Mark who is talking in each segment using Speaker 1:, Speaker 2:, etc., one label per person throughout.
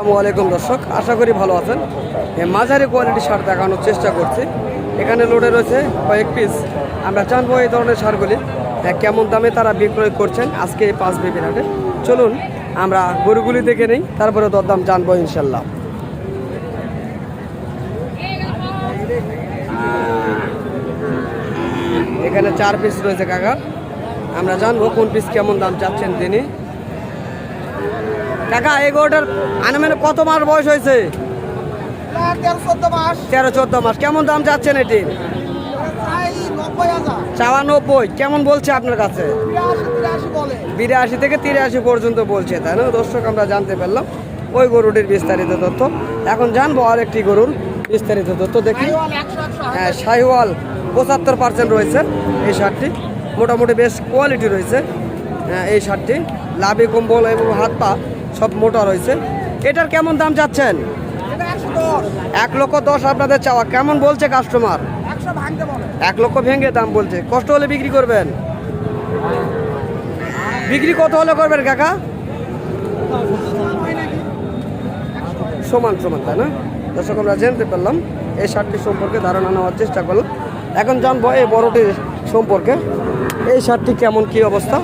Speaker 1: আলাইকুম দর্শক, আশা করি ভালো আছেন। মাঝারি কোয়ালিটির সার দেখানোর চেষ্টা করছি। এখানে লোডে রয়েছে কয়েক পিস আমরা জানব এই ধরনের সারগুলি কেমন দামে তারা বিক্রয় করছেন আজকে এই পাঁচ বেবির হাটে। চলুন, আমরা গরুগুলি দেখে নেই, তারপরে দরদাম জানব ইনশাল্লাহ। এখানে চার পিস রয়েছে, কাকা। আমরা জানব কোন পিস কেমন দাম চাচ্ছেন তিনি। কাকা এই গরুটার আনুমানিক কত মাস বয়স হয়েছে? তেরো চোদ্দ মাস। কেমন দাম চাচ্ছেন এটি? চাওয়া নব্বই কেমন বলছে আপনার কাছে? বিরাশি থেকে তিরাশি পর্যন্ত বলছে তাই না? দর্শক আমরা জানতে পারলাম ওই গরুটির বিস্তারিত তথ্য। এখন জানব আরেকটি গরুর বিস্তারিত তথ্য দেখি। হ্যাঁ শাহিওয়াল পঁচাত্তর পার্সেন্ট রয়েছে এই শার্টটি মোটামুটি বেশ কোয়ালিটি রয়েছে হ্যাঁ, এই শার্টটি লাভি কম্বল এবং হাত পা সব মোটা রয়েছে। এটার কেমন দাম চাচ্ছেন? এক লক্ষ দশ আপনাদের চাওয়া। কেমন বলছে কাস্টমার এক লক্ষ ভেঙে দাম বলছে। কষ্ট হলে বিক্রি করবেন? বিক্রি কত হলে করবেন কাকা? সমান সমান তাই না? দর্শক আমরা জানতে পারলাম। এই শার্টটি সম্পর্কে ধারণা নেওয়ার চেষ্টা করলাম। এখন জানব এই বড়টির সম্পর্কে। এই শার্টটি কেমন কি অবস্থা?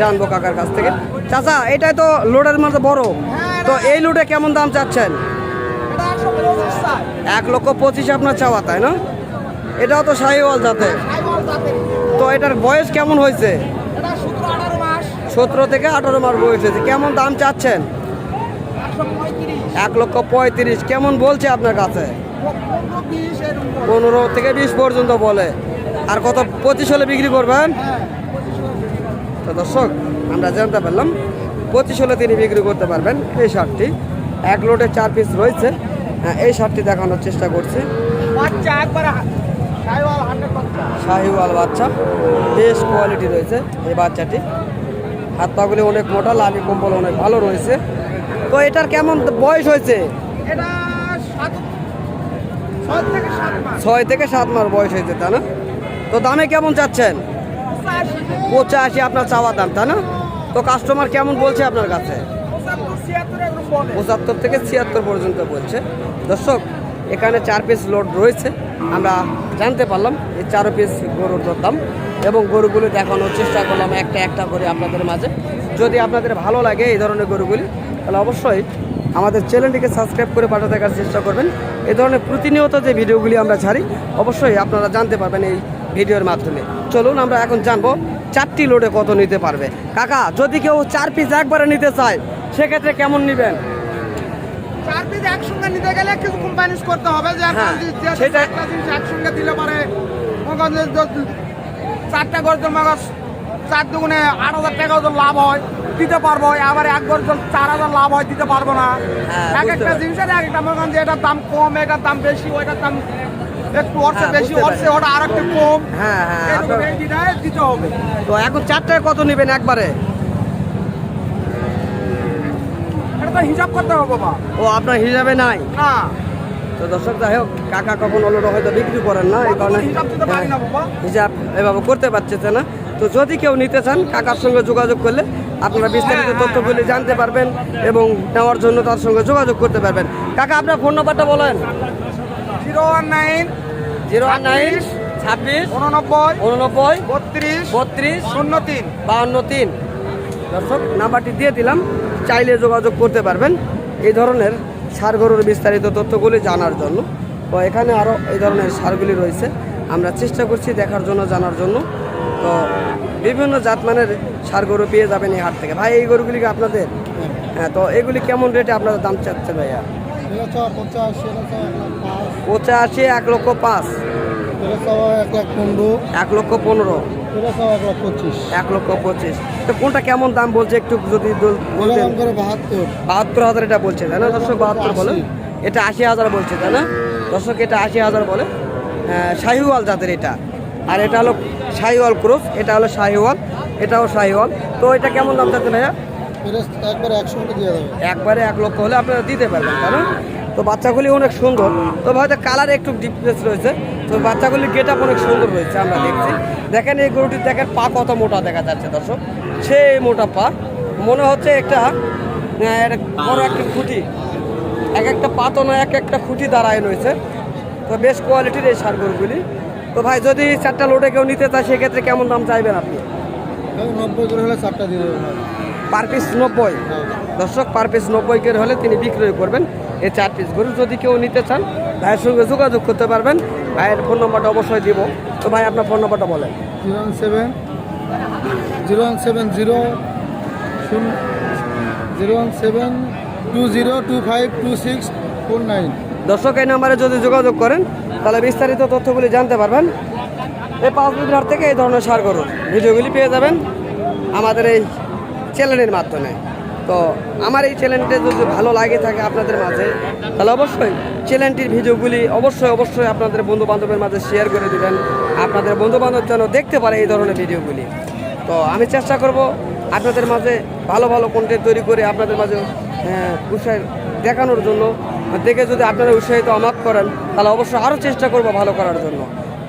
Speaker 1: জানব কাকার কাছ থেকে। চাচা, এটাই তো লোডের মধ্যে বড়। তো এই লোডে কেমন দাম চাচ্ছেন? এক লক্ষ পঁচিশ আপনার চাওয়া, তাই না? এটাও তো শাহিওয়াল যাতে তো এটার বয়স কেমন হয়েছে? সতেরো থেকে আঠারো মাস বয়স হয়েছে। কেমন দাম চাচ্ছেন? এক লক্ষ পঁয়ত্রিশ। কেমন বলছে আপনার কাছে? পনেরো থেকে বিশ পর্যন্ত বলে। আর কত? পঁচিশ হলে বিক্রি করবেন? তো দর্শক আমরা জানতে পারলাম পঁচিশ হলে তিনি বিক্রি করতে পারবেন এই শার্টটি। এক লোটে চার পিস রয়েছে। হ্যাঁ, এই শার্টটি দেখানোর চেষ্টা করছি। শাহিওয়াল বাচ্চা। বেশ কোয়ালিটি রয়েছে এই বাচ্চাটি। হাত পাগুলি অনেক মোটা লাভি কম্বল অনেক ভালো রয়েছে। তো এটার কেমন বয়স হয়েছে? ছয় থেকে সাত মাস বয়স হয়েছে তাই না? তো দামে কেমন চাচ্ছেন? পঁচাশি আপনার চাওয়া দাম, তাই না? তো কাস্টমার কেমন বলছে আপনার কাছে? পঁচাত্তর থেকে ছিয়াত্তর পর্যন্ত বলছে। দর্শক, এখানে চার পিস লোড রয়েছে। আমরা জানতে পারলাম এই চার পিস গরুর দাম এবং গরুগুলি দেখানোর চেষ্টা করলাম একটা একটা করে আপনাদের মাঝে। যদি আপনাদের ভালো লাগে এই ধরনের গরুগুলি, তাহলে অবশ্যই আমাদের চ্যানেলটিকে সাবস্ক্রাইব করে পাঠা দেখার চেষ্টা করবেন। এই ধরনের প্রতিনিয়ত যে ভিডিওগুলি আমরা ছাড়ি, অবশ্যই আপনারা জানতে পারবেন এই ভিডিওর মাধ্যমে। চলুন আমরা এখন জানব চারটি লোডে কত নিতে পারবে। কাকা যদি কেউ চার পিস একবারে নিতে চায় সেক্ষেত্রে কেমন নেবেন?
Speaker 2: চার পিস একসঙ্গে নিতে গেলে কিছু কোম্পানিজ করতে হবে যে
Speaker 1: হ্যাঁ, সেটা-
Speaker 2: জিনিস একসঙ্গে দিলে পারে চারটা গর্জন চার দুগুণে আট হাজার টাকা ওজন লাভ হয় দিতে পারব। আবার এক গর্জন চার হাজার লাভ হয় দিতে পারব না।
Speaker 1: হ্যাঁ,
Speaker 2: এক একটা জিনিসের এক একটা মনে করেন যে এটার দাম কম এটার দাম বেশি ওইটার দাম একটু অর্থে
Speaker 1: হ্যাঁ,
Speaker 2: বেশি
Speaker 1: বুঝতে
Speaker 2: অর্থে ওটা আর একটু কম।
Speaker 1: হ্যাঁ হ্যাঁ
Speaker 2: দিতে হবে।
Speaker 1: তো এখন চারটায় কত নেবেন একবারে?
Speaker 2: এটা তো হিসাব করতে হবে বাবা।
Speaker 1: ও আপনার হিসাবে নাই?
Speaker 2: না।
Speaker 1: তো দর্শক যাই হোক কাকা কখন হয়তো বিক্রি করেন না এই কারণে
Speaker 2: হিসাব
Speaker 1: এভাবে করতে পারছে না। তো যদি কেউ নিতে চান কাকার সঙ্গে যোগাযোগ করলে আপনারা বিস্তারিত তথ্যগুলি জানতে পারবেন এবং নেওয়ার জন্য তার সঙ্গে যোগাযোগ করতে পারবেন। কাকা আপনার ফোন নাম্বারটা বলেন।
Speaker 2: Zero one nine
Speaker 1: zero nine ছাব্বিশ
Speaker 2: উননব্বই
Speaker 1: উননব্বই
Speaker 2: বত্রিশ
Speaker 1: বত্রিশ
Speaker 2: শূন্য তিন
Speaker 1: বাহান্ন তিন। দর্শক নাম্বারটি দিয়ে দিলাম চাইলে যোগাযোগ করতে পারবেন এই ধরনের সার গরুর বিস্তারিত তথ্যগুলি জানার জন্য। তো এখানে আরও এই ধরনের সারগুলি রয়েছে আমরা চেষ্টা করছি দেখার জন্য জানার জন্য। তো বিভিন্ন জাতমানের সার গরু পেয়ে যাবেন এই হাট থেকে। ভাই এই গরুগুলিকে আপনাদের? হ্যাঁ তো এগুলি কেমন রেটে আপনাদের দাম চাচ্ছে ভাইয়া? পঁচাশি এক লক্ষ পাঁচ।
Speaker 3: এক
Speaker 1: এক লক্ষ পনেরো।
Speaker 3: এক
Speaker 1: লক্ষ পঁচিশ। তো কোনটা কেমন দাম বলছে একটু যদি
Speaker 3: বাহাত্তর
Speaker 1: হাজার এটা বলছে তাই না? দর্শক বাহাত্তর বলে। এটা আশি হাজার বলছে তাই না? দর্শক এটা আশি হাজার বলে। আহ, শাহিওয়াল জাতের এটা। আর এটা হলো শাহিওয়াল ক্রস এটা হলো শাহিওয়াল এটাও শাহিওয়াল। তো এটা কেমন দাম চাচ্ছে ভাইয়া?
Speaker 3: একবার একশো টাকা দিয়ে দেবে।
Speaker 1: একবারে এক লক্ষ হলে আপনারা দিতে পারবেন না তো বাচ্চাগুলি অনেক সুন্দর। তো হয়তো কালার একটু ডিফারেন্স রয়েছে। তো বাচ্চাগুলির গেট আপ অনেক সুন্দর রয়েছে আমরা দেখছি। দেখেন এই গরুটির দেখেন পা কত মোটা দেখা যাচ্ছে দর্শক। সেই মোটা পা। মনে হচ্ছে একটা বড় একটা খুঁটি। এক একটা খুঁটি পাতনো এক একটা খুঁটি দাঁড়ায় রয়েছে। তো বেশ কোয়ালিটির এই সার গরুগুলি। তো ভাই যদি চারটা লোডে কেউ নিতে চায় সেক্ষেত্রে কেমন দাম চাইবেন আপনি?
Speaker 3: নব্বই করে হলে চারটা দিয়ে দেবো। ভাই
Speaker 1: পার পিস নব্বই। দর্শক পার পিস নব্বই করে হলে তিনি বিক্রয় করবেন। এই চার পিস গরু যদি কেউ নিতে চান ভাইয়ের সঙ্গে যোগাযোগ করতে পারবেন। ভাইয়ের ফোন নম্বরটা অবশ্যই দিব। তো ভাই আপনার ফোন নম্বরটা বলেন।
Speaker 3: Zero one seven zero one seven zero শূন্য zero one seven two zero two five two six four nine.
Speaker 1: দর্শক এই নাম্বারে যদি যোগাযোগ করেন তাহলে বিস্তারিত তথ্যগুলি জানতে পারবেন। এই পাঁচ বিঘার থেকে এই ধরনের সার গরুর ভিডিওগুলি পেয়ে যাবেন। আমাদের এই চ্যানেলের মাধ্যমে। তো আমার এই চ্যানেলটা যদি ভালো লাগে থাকে আপনাদের মাঝে, তাহলে অবশ্যই চ্যানেলটির ভিডিওগুলি অবশ্যই অবশ্যই আপনাদের বন্ধু বান্ধবের মাঝে শেয়ার করে দেবেন। আপনাদের বন্ধু বান্ধব যেন দেখতে পারে এই ধরনের ভিডিওগুলি। তো আমি চেষ্টা করব আপনাদের মাঝে ভালো ভালো কন্টেন্ট তৈরি করে আপনাদের মাঝে উৎসাহ দেখানোর জন্য। দেখে যদি আপনারা উৎসাহিত আমাক করেন, তাহলে অবশ্যই আরও চেষ্টা করব ভালো করার জন্য।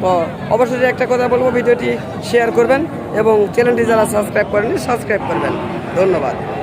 Speaker 1: তো অবশ্যই একটা কথা বলব, ভিডিওটি শেয়ার করবেন এবং চ্যানেলটি যারা সাবস্ক্রাইব করেনি সাবস্ক্রাইব করবেন। ধন্যবাদ।